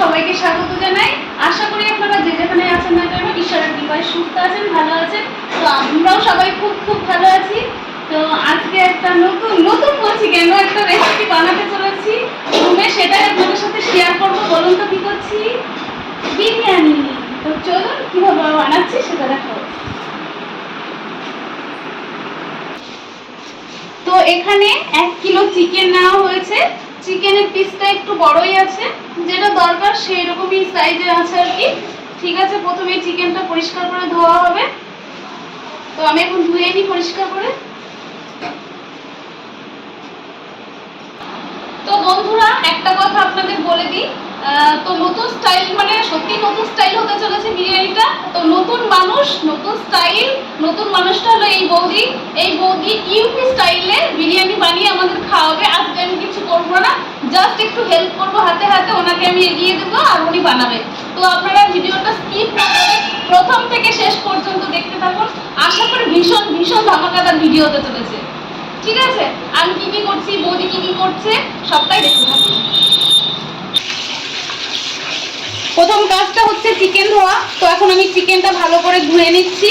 সবাইকে স্বাগত জানাই। আশা করি আপনারা যে যেখানে আছেন না কেন, ঈশ্বরের কৃপায় সুস্থ আছেন, ভালো আছেন। তো আমরাও সবাই খুব খুব ভালো আছি। তো আজকে একটা নতুন নতুন বলছি কেন, একটা রেসিপি বানাতে চলেছি। রুমে সেটাই আপনাদের সাথে শেয়ার করব। বলুন তো কি করছি? বিরিয়ানি। তো চলুন, কীভাবে বানাচ্ছি সেটা দেখো তো এখানে এক কিলো চিকেন নেওয়া হয়েছে। চিকেনের পিসটা একটু বড়ই আছে, যেটা দরকার সেই রকমই সাইজে আছে আর কি। ঠিক আছে, প্রথমে চিকেনটা পরিষ্কার করে ধোয়া হবে। তো আমি এখন ধুয়ে নিই পরিষ্কার করে। তো বন্ধুরা, একটা কথা আপনাদের বলে দিই তো নতুন স্টাইল মানে সত্যি নতুন স্টাইল হতে চলেছে বিরিয়ানিটা। তো নতুন মানুষ, নতুন স্টাইল নতুন মানুষটা হলো এই বৌদি। এই বৌদি ইউপি স্টাইলে বিরিয়ানি বানিয়ে আমাদের খাওয়াবে। আজকে আমি কিছু করব না জাস্ট একটু হেল্প করব হাতে হাতে, ওনাকে আমি এগিয়ে দেবো আর উনি বানাবে। তো আপনারা ভিডিওটা স্কিপ না প্রথম থেকে শেষ পর্যন্ত দেখতে থাকুন। আশা করি ভীষণ ভীষণ ধামাকাদার ভিডিও হতে চলেছে। ঠিক আছে? আমি কি কি করছি, বৌদি কি কি করছে, সবটাই দেখতে থাকুন। প্রথম কাজটা হচ্ছে চিকেন ধোয়া। তো এখন আমি চিকেনটা ভালো করে ধুয়ে নিচ্ছি।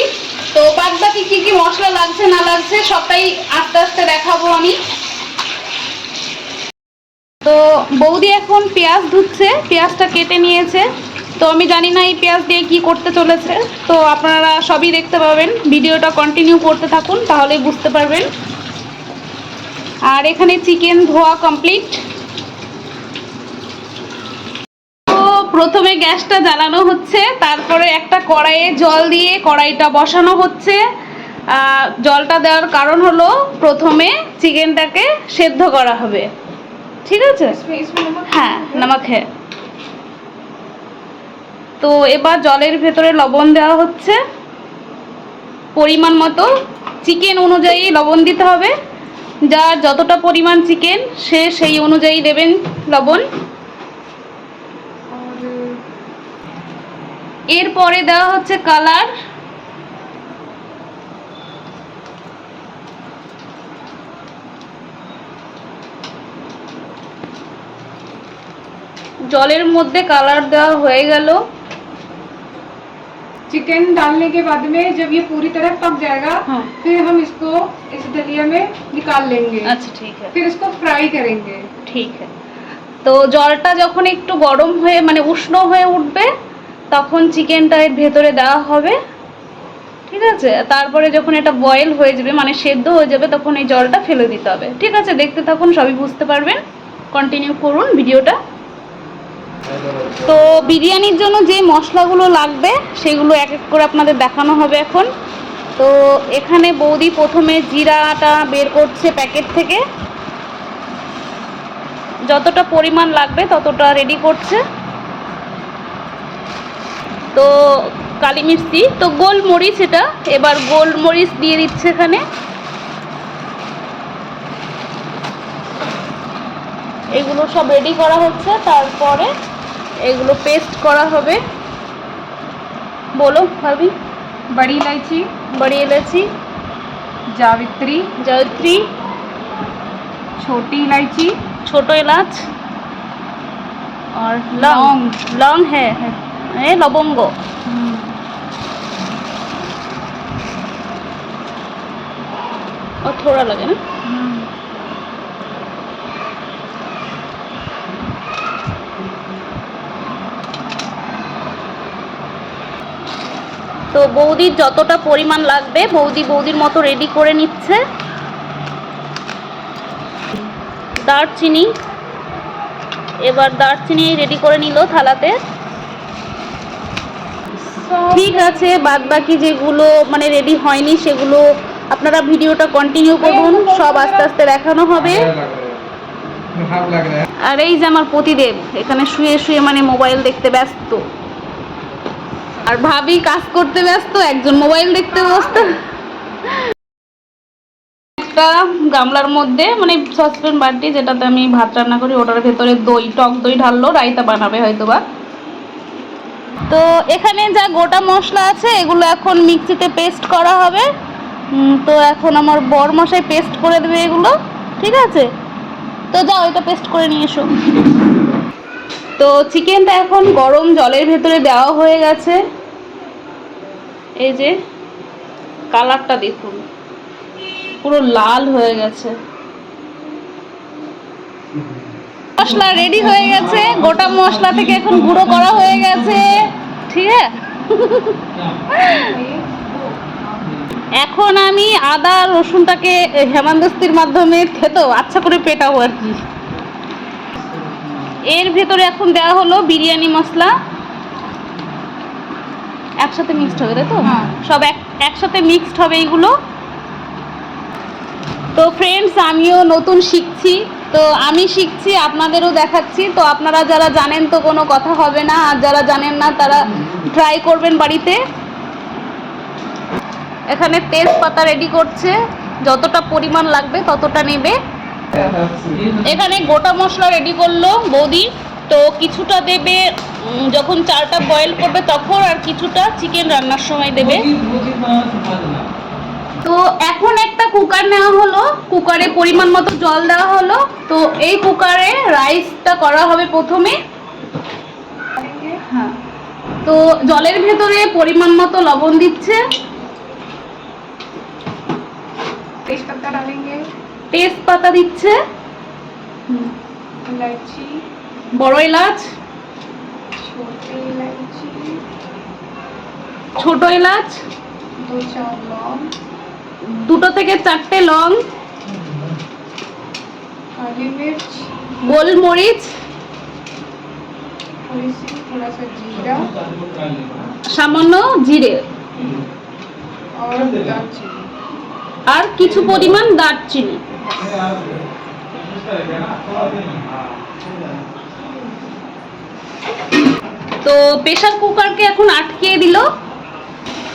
তো বাদ বাকি কী কি মশলা লাগছে, না লাগছে, সবটাই আস্তে আস্তে দেখাবো আমি। তো বৌদি এখন পেঁয়াজ ধুচ্ছে, পেঁয়াজটা কেটে নিয়েছে। তো আমি জানি না এই পেঁয়াজ দিয়ে কি করতে চলেছে। তো আপনারা সবই দেখতে পাবেন। ভিডিওটা কন্টিনিউ করতে থাকুন তাহলেই বুঝতে পারবেন। আর এখানে চিকেন ধোয়া কমপ্লিট তো প্রথমে গ্যাসটা জ্বালানো হচ্ছে, তারপরে একটা কড়াইয়ে জল দিয়ে কড়াইটা বসানো হচ্ছে। জলটা দেওয়ার কারণ হলো প্রথমে চিকেনটাকে সেদ্ধ করা হবে। ঠিক আছে? হ্যাঁ নামাক তো এবার জলের ভেতরে লবণ দেওয়া হচ্ছে। পরিমাণ মতো চিকেন অনুযায়ী লবণ দিতে হবে। যার যতটা পরিমাণ চিকেন, সে সেই অনুযায়ী দেবেন লবণ। এরপরে দেওয়া হচ্ছে কালার জলের মধ্যে কালার দেওয়া হয়ে গেল चिकन डालने के बाद में जब ये पूरी तरह पक जाएगा हाँ। फिर हम इसको इस दलिया में निकाल लेंगे আচ্ছা ঠিক আছে फिर इसको फ्राई करेंगे ঠিক আছে তো জলটা যখন একটু গরম হয়ে মানে উষ্ণ হয়ে উঠবে তখন চিকেনটা এর ভেতরে দেওয়া হবে। ঠিক আছে? তারপরে যখন এটা বয়েল হয়ে যাবে মানে সেদ্ধ হয়ে যাবে, তখন এই জলটা ফেলে দিতে হবে। ঠিক আছে? দেখতে থাকুন, সবই বুঝতে পারবেন। কন্টিনিউ করুন ভিডিওটা। তো বিরিয়ানির জন্য যে মশলাগুলো লাগবে, সেগুলো এক এক করে আপনাদের দেখানো হবে এখন। তো এখানে বৌদি প্রথমে জিরাটা বের করছে প্যাকেট থেকে। যতটা পরিমাণ লাগবে, ততটা রেডি করছে। তো কালি মির্চি তো গোলমরিচ এটা এবার গোলমরিচ দিয়ে দিচ্ছে এখানে এগুলো সব রেডি করা হচ্ছে তারপরে এগুলো পেস্ট করা হবে বলো ভাবি बड़ी इलायची বড়ি এলাচি जावित्री জয়ত্রী छोटी इलायची ছোট এলাচ और लौंग लौंग। लौंग है है মানে লবঙ্গ। অথরা লাগে না? তো বৌদির যতটা পরিমাণ লাগবে, বৌদি বৌদির মতো রেডি করে নিচ্ছে। দারচিনি। এবার দারচিনি রেডি করে নিল থালাতে। ঠিক আছে বাদ বাকি যেগুলো মানে রেডি হয়নি সেগুলো আপনারা ভিডিওটা কন্টিনিউ করুন, সব আস্তে আস্তে দেখানো হবে। আর এই যে আমার প্রতিদেব এখানে শুয়ে শুয়ে মানে মোবাইল দেখতে ব্যস্ত। আর ভাবি কাজ করতে ব্যস্ত, একজন মোবাইল দেখতে ব্যস্ত। একটা গামলার মধ্যে মানে সসপেন বাটি যেটাতে আমি ভাত রান্না করি, ওটার ভেতরে দই, টক দই ঢাললো, রায়তা বানাবে হয়তো বা তো এখানে যা গোটা মশলা আছে, এগুলো এখন মিক্সিতে পেস্ট করা হবে। তো এখন আমার বর মশাই পেস্ট করে দেবে এগুলো, ঠিক আছে? তো যাও, এটা পেস্ট করে নিয়ে এসো। তো চিকেনটা এখন গরম জলের ভেতরে দেওয়া হয়ে গেছে। এই যে, কালারটা দেখুন, পুরো লাল হয়ে গেছে। মশলা রেডি হয়ে গেছে। গোটা মশলা থেকে এখন গুঁড়ো করা হয়ে গেছে। ঠিক আছে? এখন আমি আদা রসুনটাকে হেমান্দস্তির মাধ্যমে খেতো আচ্ছা করে পেটাবো আর কি। এর ভেতরে এখন দেওয়া হলো বিরিয়ানি মশলা। একসাথে মিক্সড হবে তাই তো? হ্যাঁ। সব এক একসাথে মিক্সড হবে এইগুলো তো ফ্রেন্ডস আমিও নতুন শিখছি। তো আমি শিখছি আপনাদেরও দেখাচ্ছি। তো আপনারা যারা জানেন তো কোনো কথা হবে না আর যারা জানেন না তারা ট্রাই করবেন বাড়িতে। এখানে তেজপাতা রেডি করছে। যতটা পরিমাণ লাগবে ততটা নেবে। এখানে গোটা মশলা রেডি করল বৌদি। তো কিছুটা দেবে যখন চালটা বয়েল করবে তখন আর কিছুটা চিকেন রান্নার সময় দেবে। তো এখন একটা কুকার নেওয়া হলো কুকারে পরিমাণ মতো জল দেওয়া হলো। তো এই কুকারে রাইসটা করা হবে প্রথমে। হ্যাঁ। তো জলের ভেতরে পরিমাণ মতো লবণ দিচ্ছে। তেজপাতা দিচ্ছে। বড় এলাচ। ছোট এলাচ। দুটো থেকে চারটে লং। গোলমরিচ। সামান্য জিরে। আর কিছু পরিমাণ দারচিনি। তো প্রেশার কুকারকে এখন আটকে দিল।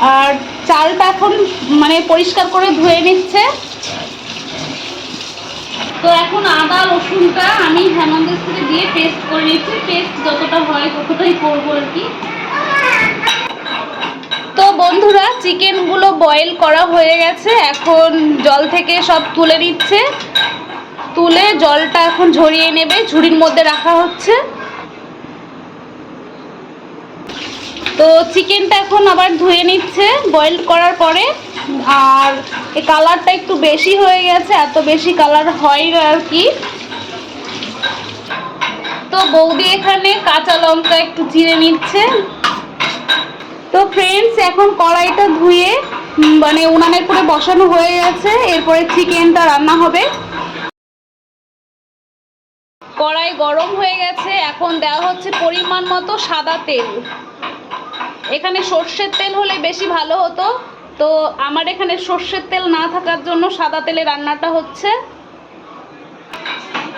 আর চালটা এখন মানে পরিষ্কার করে ধুয়ে নিচ্ছে। তো এখন আদা, রসুনটা আমি হেমন্তের দিয়ে পেস্ট করে নিচ্ছি পেস্ট যতটা হয় ততটাই করব আর কি। তো বন্ধুরা, চিকেনগুলো বয়েল করা হয়ে গেছে। এখন জল থেকে সব তুলে নিচ্ছে। তুলে জলটা এখন ঝরিয়ে নেবে। ঝুড়ির মধ্যে রাখা হচ্ছে। তো চিকেনটা এখন আবার ধুয়ে নিচ্ছে বয়েল করার পরে। আর এই কালারটা একটু বেশি হয়ে গেছে, এত বেশি কালার হয় না আর কি। তো বৌদি এখানে কাঁচা লঙ্কা একটু চিড়ে নিচ্ছে। তো ফ্রেন্ডস এখন কড়াইটা ধুয়ে মানে উনানের পরে বসানো হয়ে গেছে, এরপরে চিকেনটা রান্না হবে। কড়াই গরম হয়ে গেছে, এখন দেওয়া হচ্ছে পরিমাণ মতো সাদা তেল। এখানে সর্ষের তেল হলে বেশি ভালো হতো। তো আমার এখানে সর্ষের তেল না থাকার জন্য সাদা তেলে রান্নাটা হচ্ছে।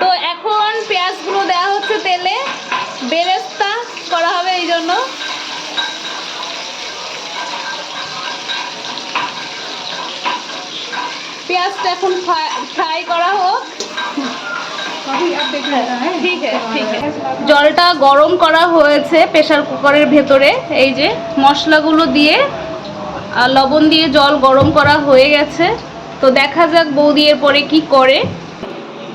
তো এখন পেঁয়াজগুলো দেওয়া হচ্ছে তেলে। বেরেস্তা করা হবে এই জন্য। পেঁয়াজটা এখন ফ্রাই করা হোক। ঠিক আছে। জলটা গরম করা হয়েছে প্রেসার কুকারের ভেতরে। এই যে মশলাগুলো দিয়ে লবণ দিয়ে জল গরম করা হয়ে গেছে। তো দেখা যাক বৌদি পরে কি করে।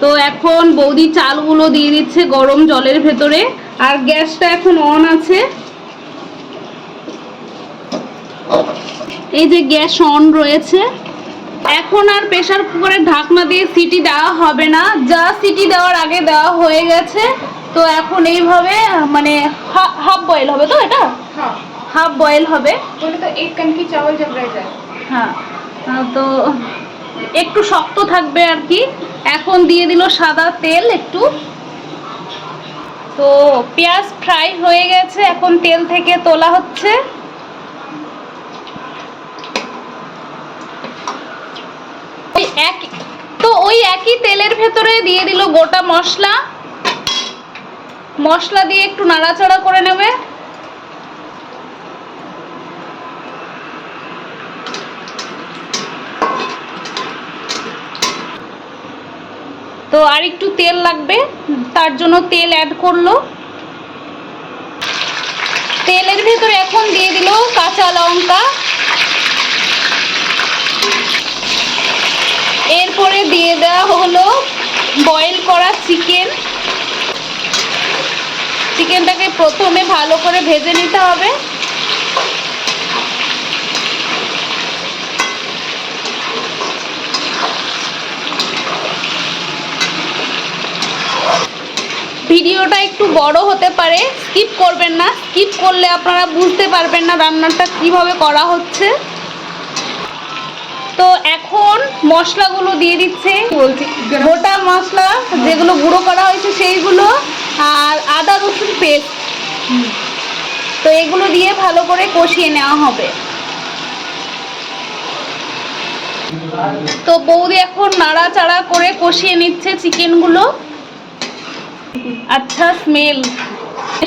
তো এখন বৌদি চালগুলো দিয়ে দিচ্ছে গরম জলের ভেতরে। আর গ্যাসটা এখন অন আছে। এই যে গ্যাস অন রয়েছে। এখন আর প্রেসার কুকারের ঢাকনা দিয়ে সিটি দেওয়া হবে না। যা সিটি দেওয়ার আগে দেওয়া হয়ে গেছে। তো এখন এইভাবে মানে হাফ বয়েল হবে তো এটা? হাফ বয়েল হবে। তো হ্যাঁ তো একটু শক্ত থাকবে আর কি। এখন দিয়ে দিল সাদা তেল একটু। তো পেঁয়াজ ফ্রাই হয়ে গেছে এখন তেল থেকে তোলা হচ্ছে। তো ওই একই তেলের ভেতরে দিয়ে দিল গোটা মশলা। মশলা দিয়ে একটু নাড়াচাড়া করে নেবে। তো আর একটু তেল লাগবে, তার জন্য তেল অ্যাড করল। তেলের ভেতরে এখন দিয়ে দিল কাঁচা লঙ্কা। এরপরে দিয়ে দেওয়া হলো বয়েল করা চিকেন চিকেনটাকে প্রথমে ভালো করে ভেজে নিতে হবে। ভিডিওটা একটু বড় হতে পারে, স্কিপ করবেন না। স্কিপ করলে আপনারা বুঝতে পারবেন না রান্নাটা কীভাবে করা হচ্ছে। তো এখন মশলাগুলো দিয়ে দিচ্ছে। বলছি গোটা মশলা যেগুলো গুঁড়ো করা হয়েছে সেইগুলো আর আদা রসুন পেস্ট। তো এগুলো দিয়ে ভালো করে কষিয়ে নেওয়া হবে। তো বৌদি এখন নাড়াচাড়া করে কষিয়ে নিচ্ছে চিকেনগুলো। আচ্ছা স্মেল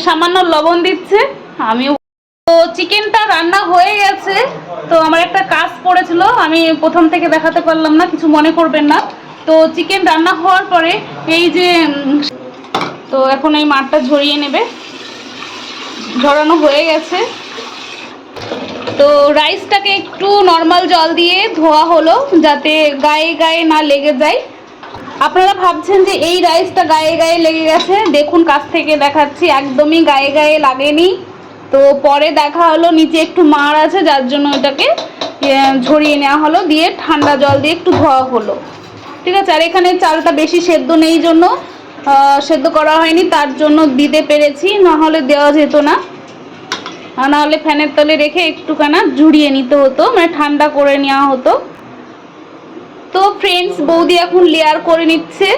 সামান্য লবণ দিচ্ছে। আমিও তো চিকেনটা রান্না হয়ে গেছে। তো আমার একটা কাজ পড়েছিল। আমি প্রথম থেকে দেখাতে পারলাম না, কিছু মনে করবেন না। তো চিকেন রান্না হওয়ার পরে এই যে তো এখন এই মাঠটা ঝরিয়ে নেবে। ঝরানো হয়ে গেছে। তো রাইসটাকে একটু নর্মাল জল দিয়ে ধোয়া হলো যাতে গায়ে গায়ে না লেগে যায়। আপনারা ভাবছেন যে এই রাইসটা গায়ে গায়ে লেগে গেছে? দেখুন কাছ থেকে দেখাচ্ছি একদমই গায়ে গায়ে লাগেনি। তো পরে দেখা হলো নিচে একটু মার আছে যার জন্য এটাকে ইয়ে, ঝরিয়ে নেওয়া হলো দিয়ে ঠান্ডা জল দিয়ে একটু ধোয়া হলো। ঠিক আছে? আর এখানে চালটা বেশি সেদ্ধ নেই জন্য। সেদ্ধ করা হয়নি, তার জন্য দিতে পেরেছি না হলে দেওয়া যেত না। আর না হলে ফ্যানের তলে রেখে একটুখানা ঝুড়িয়ে নিতে হতো মানে ঠান্ডা করে নেওয়া হতো। তো ফ্রেন্ডস বৌদি এখন লেয়ার করে নিচ্ছে।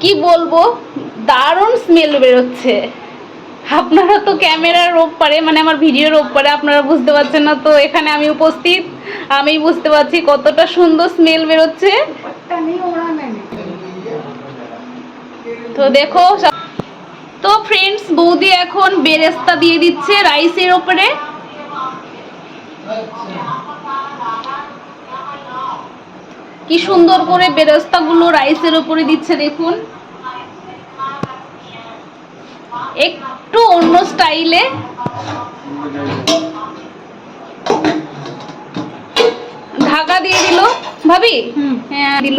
কি বলব? দারুণ স্মেল বেরোচ্ছে। আপনারা তো ক্যামেরার রোপ পারে মানে আমার ভিডিওর রোপ পারে আপনারা বুঝতে পারছেন না, তো এখানে আমি উপস্থিত। আমি বুঝতে পারছি কতটা সুন্দর স্মেল বেরোচ্ছে। তো দেখো তো ফ্রেন্ডস বৌদি এখন বেরেস্তা দিয়ে দিচ্ছে রাইসের ওপরে। কি সুন্দর করে বেরেস্তাগুলো রাইসের ওপরে দিচ্ছে দেখুন। একটু অন্য স্টাইলে ঢাকা দিয়ে দিল। ভাবি? হুম। হ্যাঁ দিল।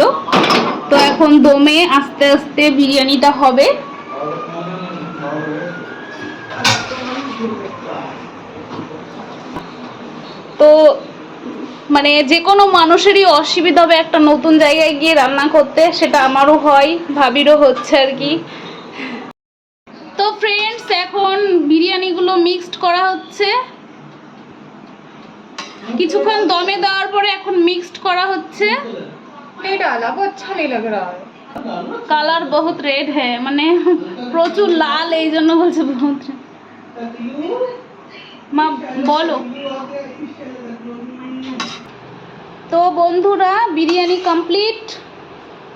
তো এখন দমে আস্তে আস্তে বিরিয়ানিটা হবে। তো মানে যে কোনো মানুষেরই অসুবিধা হবে একটা নতুন জায়গায় গিয়ে রান্না করতে, সেটা আমারও হয়, ভাবিরও হচ্ছে আর কি। তো ফ্রেন্ডস এখন বিরিয়ানিগুলো মিক্সড করা হচ্ছে। কিছুক্ষণ দমে দেওয়ার পরে এখন মিক্সড করা হচ্ছে। नहीं डाला वो अच्छा नहीं लग रहा है কালার বহুত রেড হ্যাঁ মানে প্রচুর লাল এই জন্য বলছে বহুত red। মা বলো তো বন্ধুরা বিরিয়ানি কমপ্লিট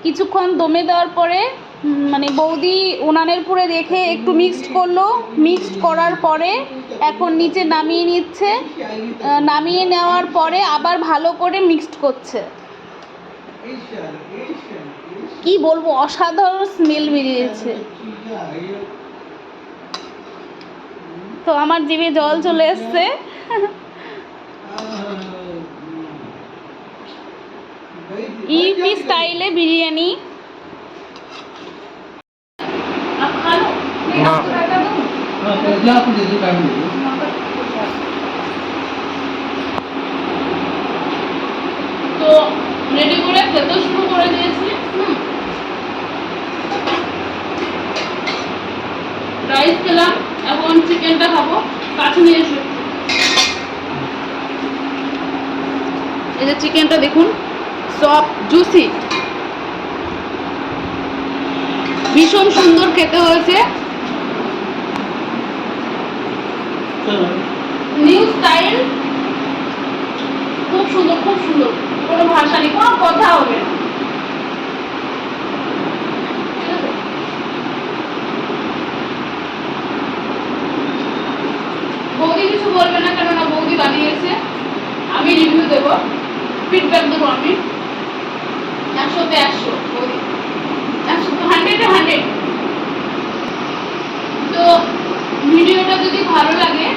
কিছুক্ষণ দমে দেওয়ার পরে উম, মানে বৌদি উনানের পুরে রেখে একটু মিক্সড করলো মিক্সড করার পরে এখন নিচে নামিয়ে নিচ্ছে আহ, নামিয়ে নেওয়ার পরে আবার ভালো করে মিক্সড করছে কি বলব অসাধারণ স্মেল বেরিয়েছে তো আমার জিভে জল চলে এসছে ইউপি স্টাইলে বিরিয়ানি नहीं খেতে শুরু করে দিয়েছি। হুম। রাইস খেলাম এখন চিকেনটা খাব। কাছে নিয়ে এসো। এই যে চিকেনটা দেখুন সফট জুসি ভীষণ সুন্দর খেতে হয়েছে। নিউ স্টাইল খুব সুন্দর খুব সুন্দর। কোনো ভাষা নেই, কোনো কথা হবে না। বৌদি কিছু বলবে না কেননা বৌদি বানিয়েছে? আমি রিভিউ দেব। ফিডব্যাক দেবো আমি। একশোতে একশো বৌদি। একশো হান্ড্রেডে হান্ড্রেড তো ভিডিওটা যদি ভালো লাগে,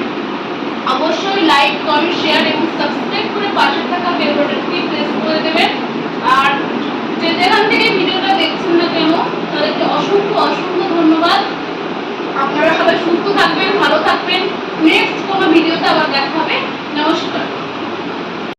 অবশ্যই লাইক কমেন্ট শেয়ার এবং সাবস্ক্রাইব করে পাশে থাকা বেল বাটনটি করে দেবেন। আর যে যেখান থেকে ভিডিওটা দেখছেন না কেন, তাদেরকে অসংখ্য অসংখ্য ধন্যবাদ। আপনারা সবাই সুস্থ থাকবেন, ভালো থাকবেন। নেক্সট কোনো ভিডিওতে আবার দেখাবে নমস্কার।